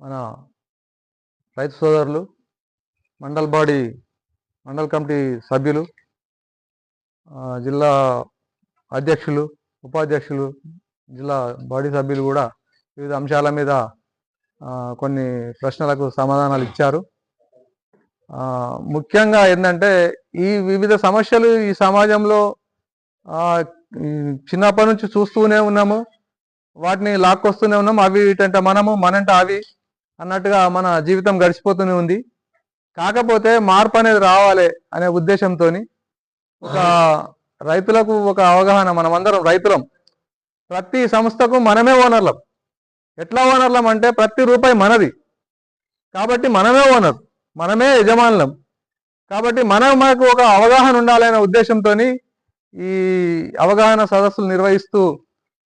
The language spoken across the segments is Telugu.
మన రైతు సోదరులు మండల్ బాడీ మండల్ కమిటీ సభ్యులు జిల్లా అధ్యక్షులు ఉపాధ్యక్షులు జిల్లా బాడీ సభ్యులు కూడా వివిధ అంశాల మీద కొన్ని ప్రశ్నలకు సమాధానాలు ఇచ్చారు. ముఖ్యంగా ఏంటంటే ఈ వివిధ సమస్యలు ఈ సమాజంలో చిన్నప్పటి నుంచి చూస్తూనే ఉన్నాము. వాటిని లాక్కొస్తూనే ఉన్నాము. అవి ఇటంటే మనము మనంట అవి అన్నట్టుగా మన జీవితం గడిచిపోతూనే ఉంది. కాకపోతే మార్పు అనేది రావాలి అనే ఉద్దేశంతో ఒక రైతులకు ఒక అవగాహన మనమందరం రైతులం. ప్రతి సంస్థకు మనమే ఓనర్లం. ఎట్లా ఓనర్లం అంటే ప్రతి రూపాయి మనది. కాబట్టి మనమే ఓనర్ మనమే యజమానులం. కాబట్టి మనం మనకు ఒక అవగాహన ఉండాలనే ఉద్దేశంతో ఈ అవగాహన సదస్సులు నిర్వహిస్తూ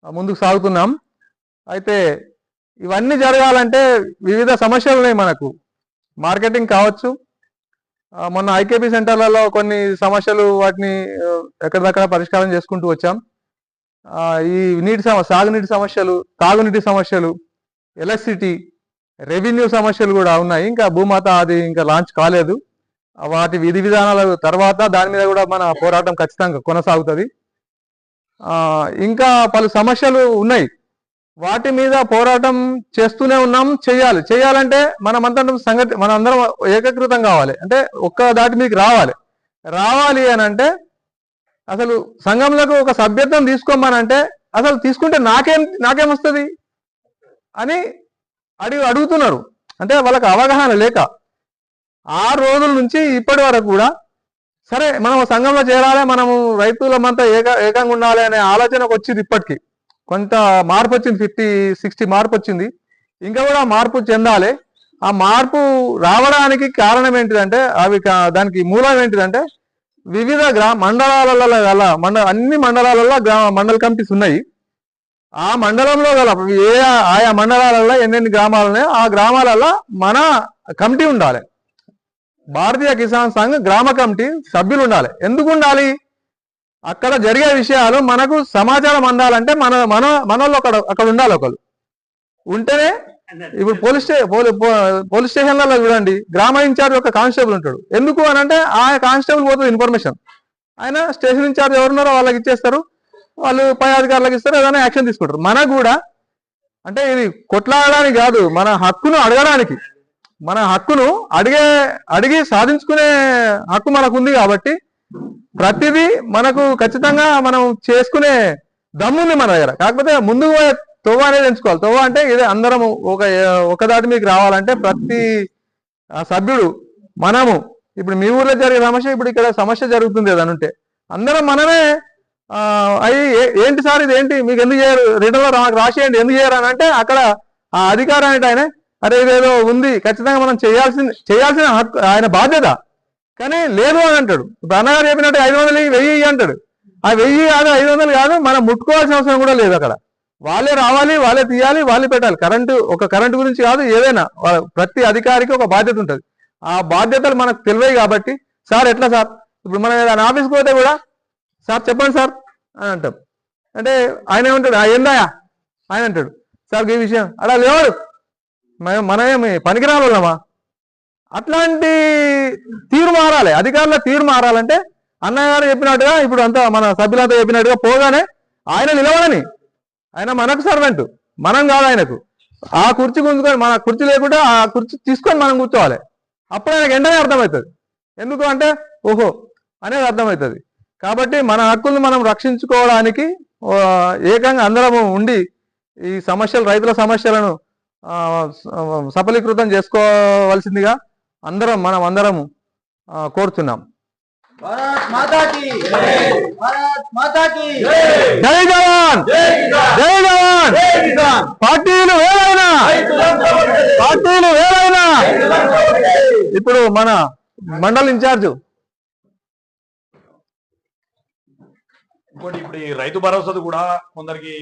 ముందుకు సాగుతున్నాం. అయితే ఇవన్నీ జరగాలంటే వివిధ సమస్యలు ఉన్నాయి మనకు. మార్కెటింగ్ కావచ్చు. మొన్న ఐకేపీ సెంటర్లలో కొన్ని సమస్యలు వాటిని ఎక్కడిదక్కడ పరిష్కారం చేసుకుంటూ వచ్చాం. ఈ నీటి సమ సాగునీటి సమస్యలు తాగునీటి సమస్యలు ఎలక్ట్రిసిటీ రెవెన్యూ సమస్యలు కూడా ఉన్నాయి. ఇంకా భూమాత అది ఇంకా లాంచ్ కాలేదు. వాటి విధి విధానాల తర్వాత దాని మీద కూడా మన పోరాటం ఖచ్చితంగా కొనసాగుతుంది. ఇంకా పలు సమస్యలు ఉన్నాయి. వాటి మీద పోరాటం చేస్తూనే ఉన్నాం చేయాలి. చేయాలంటే మనమంతా సంగతి మన అందరం ఏకీకృతం కావాలి. అంటే ఒక్క దాటి మీకు రావాలి. రావాలి అని అంటే అసలు సంఘంలోకి ఒక సభ్యత్వం తీసుకోమనంటే అసలు తీసుకుంటే నాకేం నాకేమొస్తుంది అని అడిగి అడుగుతున్నారు. అంటే వాళ్ళకి అవగాహన లేక ఆ రోజుల నుంచి ఇప్పటి వరకు కూడా సరే మనం సంఘంలో చేరాలి మనము రైతులమంతా ఏక ఏకంగా ఉండాలి అనే ఆలోచనకు వచ్చింది ఇప్పటికీ. కొంత మార్పు వచ్చింది ఫిఫ్టీ సిక్స్టీ మార్పు వచ్చింది ఇంకా కూడా మార్పు చెందాలి. ఆ మార్పు రావడానికి కారణం ఏంటిదంటే అవి దానికి మూలం ఏంటిదంటే వివిధ గ్రా మండలాలలో గల మండ అన్ని మండలాలలో గ్రామ మండల కమిటీస్ ఉన్నాయి. ఆ మండలంలో గల ఏ ఆయా మండలాలలో ఎన్నెన్ని గ్రామాలు ఉన్నాయో ఆ గ్రామాలలో మన కమిటీ ఉండాలి. భారతీయ కిసాన్ సంఘ్ గ్రామ కమిటీ సభ్యులు ఉండాలి. ఎందుకు ఉండాలి? అక్కడ జరిగే విషయాలు మనకు సమాచారం అందాలంటే మన మన మనోళ్ళు అక్కడ అక్కడ ఉండాలి ఒకరు. ఉంటేనే ఇప్పుడు పోలీస్ స్టే పో- పోలీస్ స్టేషన్లలో చూడండి గ్రామ ఇన్ఛార్జ్ ఒక కానిస్టేబుల్ ఉంటాడు. ఎందుకు అని అంటే ఆ కానిస్టేబుల్ పోతుంది ఇన్ఫర్మేషన్. ఆయన స్టేషన్ ఇన్ఛార్జ్ ఎవరున్నారో వాళ్ళకి ఇచ్చేస్తారు. వాళ్ళు పై అధికారులకు ఇస్తారు ఏదైనా యాక్షన్ తీసుకుంటారు. మనకు కూడా అంటే ఇది కొట్లాడడానికి కాదు మన హక్కును అడగడానికి. మన హక్కును అడిగే అడిగి సాధించుకునే హక్కు మనకు ఉంది కాబట్టి ప్రతిదీ మనకు ఖచ్చితంగా మనం చేసుకునే దమ్ముంది మన దగ్గర. కాకపోతే ముందు తొవ్వ అనేది ఎంచుకోవాలి. తొవ్వ అంటే ఇదే అందరం ఒక ఒక దాటి మీకు రావాలంటే ప్రతి ఆ సభ్యుడు మనము ఇప్పుడు మీ ఊర్లో జరిగే సమస్య ఇప్పుడు ఇక్కడ సమస్య జరుగుతుంది అది ఉంటే. అందరం మనమే అయ్యి ఏంటి సార్ ఇది ఏంటి? మీకు ఎందుకు చేయరు? రిటర్న్లో నాకు రాసేయండి. ఎందుకు చేయరు అని అంటే అక్కడ ఆ అధికారం అంటే ఆయన అరే ఇదేదో ఉంది. ఖచ్చితంగా మనం చేయాల్సింది చేయాల్సిన ఆయన బాధ్యత. కానీ లేదు అని అంటాడు. ఇప్పుడు అన్నగారు చెప్పినట్టు ఐదు వందలు వెయ్యి అంటాడు. ఆ వెయ్యి కాదు ఐదు వందలు కాదు మనం ముట్టుకోవాల్సిన అవసరం కూడా లేదు అక్కడ. వాళ్ళే రావాలి వాళ్ళే తీయాలి వాళ్ళే పెట్టాలి. కరెంటు ఒక కరెంటు గురించి కాదు ఏదైనా ప్రతి అధికారికి ఒక బాధ్యత ఉంటుంది. ఆ బాధ్యతలు మనకు తెలివై కాబట్టి సార్ ఎట్లా సార్? ఇప్పుడు మనం ఏదైనా ఆఫీస్కి పోతే కూడా సార్ చెప్పండి సార్ అని అంటాం. అంటే ఆయన ఏమంటాడు "ఆ, ఏందాయా ఆయన అంటాడు సార్ ఈ విషయం. అలా లేవాడు. మనం మనమేమి పనికిరాని అట్లాంటి తీరు మారాలి. అధికారుల తీరు మారాలంటే అన్నయ్య గారు చెప్పినట్టుగా ఇప్పుడు అంతా మన సభ్యులంతా చెప్పినట్టుగా పోగానే ఆయన నిలవడని ఆయన మనకు సర్వెంట్. మనం కాదు ఆయనకు. ఆ కుర్చీ గుంజుకొని మన కుర్చీ లేకుండా ఆ కుర్చీ తీసుకొని మనం కూర్చోవాలి. అప్పుడు ఆయనకు వెంటనే అర్థమవుతుంది. ఎందుకు అంటే ఓహో అనేది అర్థమవుతుంది. కాబట్టి మన హక్కులను మనం రక్షించుకోవడానికి ఏకంగా అందరము ఉండి ఈ సమస్యలు రైతుల సమస్యలను సఫలీకృతం చేసుకోవాల్సిందిగా అందరం మనం అందరము ఆ, కోరుతున్నాం. జై! జవాన్! జై జవాన్! పార్టీలు వేరైనా! పార్టీలు వేరైనా! ఇప్పుడు మన మండల్ ఇన్ఛార్జ్. ఇంకోటి ఇప్పుడు ఈ రైతు భరోసాది కూడా కొందరికి